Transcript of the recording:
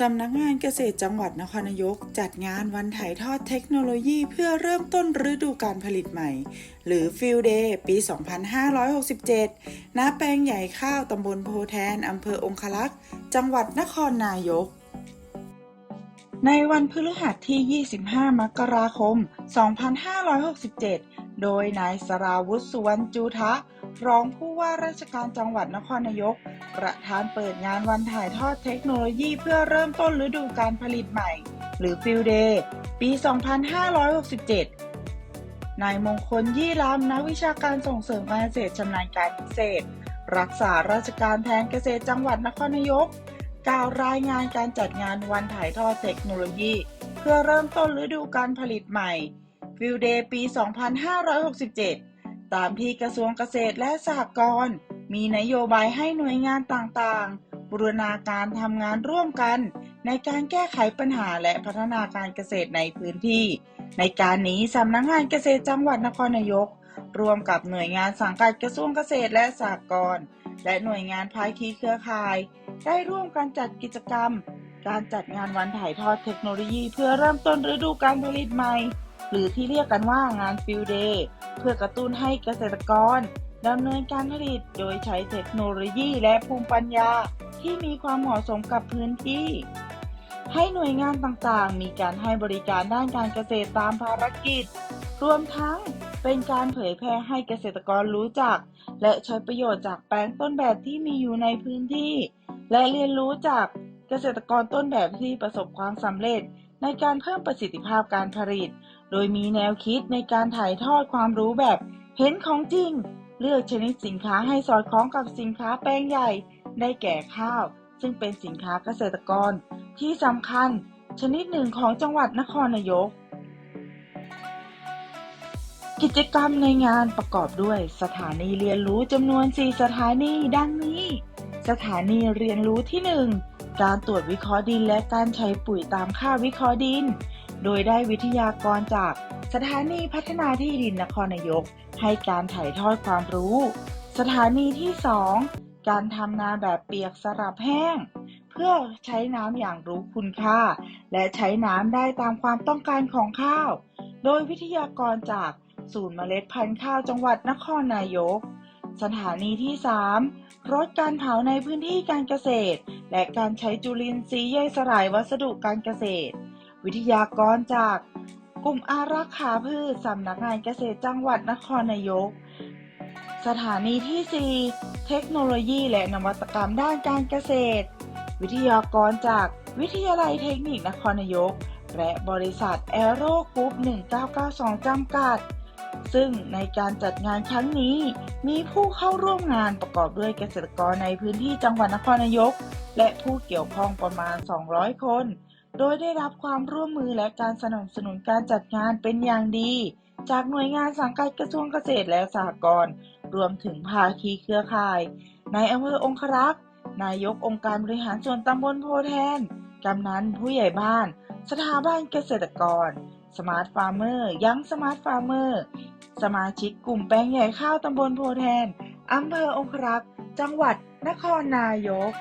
สำนักงานเกษตรจังหวัดนครนายก จัดงานวันถ่ายทอดเทคโนโลยีเพื่อเริ่มต้นฤดูการผลิตใหม่ หรือ Field Day ปี 2567 ณ แปลงใหญ่ข้าวตำบลโพแทน อำเภอองคลักษ์จังหวัดนครนายก ในวันพฤหัสที่ 25 มกราคม 2567 โดยนายสราวุฒิสุวรรณจูทะ รองผู้ว่าราชการจังหวัดนครนายก ประธานเปิดงานวันถ่ายทอดเทคโนโลยีเพื่อเริ่มต้นฤดูการผลิตใหม่ หรือ Field Day ปี 2567 นายมงคลยี่ล้ำนักวิชาการส่งเสริมการเกษตรชำนาญการพิเศษ รักษาราชการแทนเกษตรจังหวัดนครนายก กล่าวรายงานการจัดงานวันถ่ายทอดเทคโนโลยี เพื่อเริ่มต้นฤดูการผลิตใหม่ Field Day ปี 2567 ตามที่กระทรวงเกษตรและสหกรณ์มีนโยบายให้หน่วยงานต่างๆ บูรณาการทำงานร่วมกัน ในการแก้ไขปัญหาและพัฒนาการเกษตรในพื้นที่ ในการนี้สำนักงานเกษตรจังหวัดนครนายกร่วมกับหน่วยงานสังกัดกระทรวงเกษตรและสหกรณ์และหน่วยงานภาคีเครือข่าย ได้ร่วมกันจัดกิจกรรม การจัดงานวันถ่ายทอดเทคโนโลยี เพื่อเริ่มต้นฤดูการผลิตใหม่ หรือที่เรียกกันว่างานฟิลเดย์เพื่อกระตุ้นให้เกษตรกรดำเนินการผลิตโดยใช้เทคโนโลยีและภูมิปัญญาที่มีความเหมาะสมกับพื้นที่ ให้หน่วยงานต่างๆ มีการให้บริการด้านการเกษตรตามภารกิจ รวมทั้งเป็นการเผยแพร่ให้เกษตรกรรู้จัก และใช้ประโยชน์จากแปลงต้นแบบที่มีอยู่ในพื้นที่ และเรียนรู้จากเกษตรกรต้นแบบที่ประสบความสำเร็จ ในการเพิ่มประสิทธิภาพการผลิต โดยมีแนวคิดในการถ่ายทอดความรู้แบบเห็นของจริง เลือกชนิดสินค้าให้สอดคล้องกับสินค้าแป้งใหญ่ ได้แก่ข้าว ซึ่งเป็นสินค้าเกษตรกร ที่สำคัญ ชนิดหนึ่งของจังหวัดนครนายก กิจกรรมในงานประกอบด้วยสถานีเรียนรู้จำนวน 4 สถานีดังนี้ สถานีเรียนรู้ที่ 1 การตรวจวิเคราะห์ดินและการใช้ปุ๋ยตามค่าวิเคราะห์ดิน โดยได้วิทยากรจากสถานีพัฒนาที่ดินนครนายก ให้การถ่ายทอดความรู้ สถานีที่ 2 การทำนาแบบเปียกสลับแห้ง เพื่อใช้น้ำอย่างรู้คุณค่า และใช้น้ำได้ตามความต้องการของข้าว โดยวิทยากรจากศูนย์เมล็ดพันธุ์ข้าวจังหวัดนครนายก สถานีที่ 3 ลดการเผาในพื้นที่การเกษตร และการใช้จุลินทรีย์ย่อยสลายวัสดุการเกษตร วิทยากรจากกลุ่มอารักขาพืชสำนักงานเกษตรจังหวัดนครนายก สถานีที่ 4 เทคโนโลยีและนวัตกรรมด้านการเกษตร วิทยากรจากวิทยาลัยเทคนิคนครนายก และบริษัทแอโรกรุ๊ป1992 จำกัด ซึ่งในการจัดงานครั้งนี้มีผู้เข้าร่วมงานประกอบด้วยเกษตรกรในพื้นที่จังหวัดนครนายก และผู้เกี่ยวข้องประมาณ 200 คน โดยได้รับความร่วมมือและการสนับสนุนการจัดงานเป็นอย่างดี จากหน่วยงานสังกัดกระทรวงเกษตรและสหกรณ์รวมถึงภาคีเครือข่ายในอำเภอองครักษ์นายกองค์การบริหารส่วนตำบลโพแทน กำนันผู้ใหญ่บ้าน สถาบันเกษตรกร สมาร์ทฟาร์มเมอร์ยังสมาร์ทฟาร์มเมอร์ สมาชิกกลุ่มแปลงใหญ่ข้าวตำบลโพแทนอำเภอองครักษ์จังหวัดนครนายก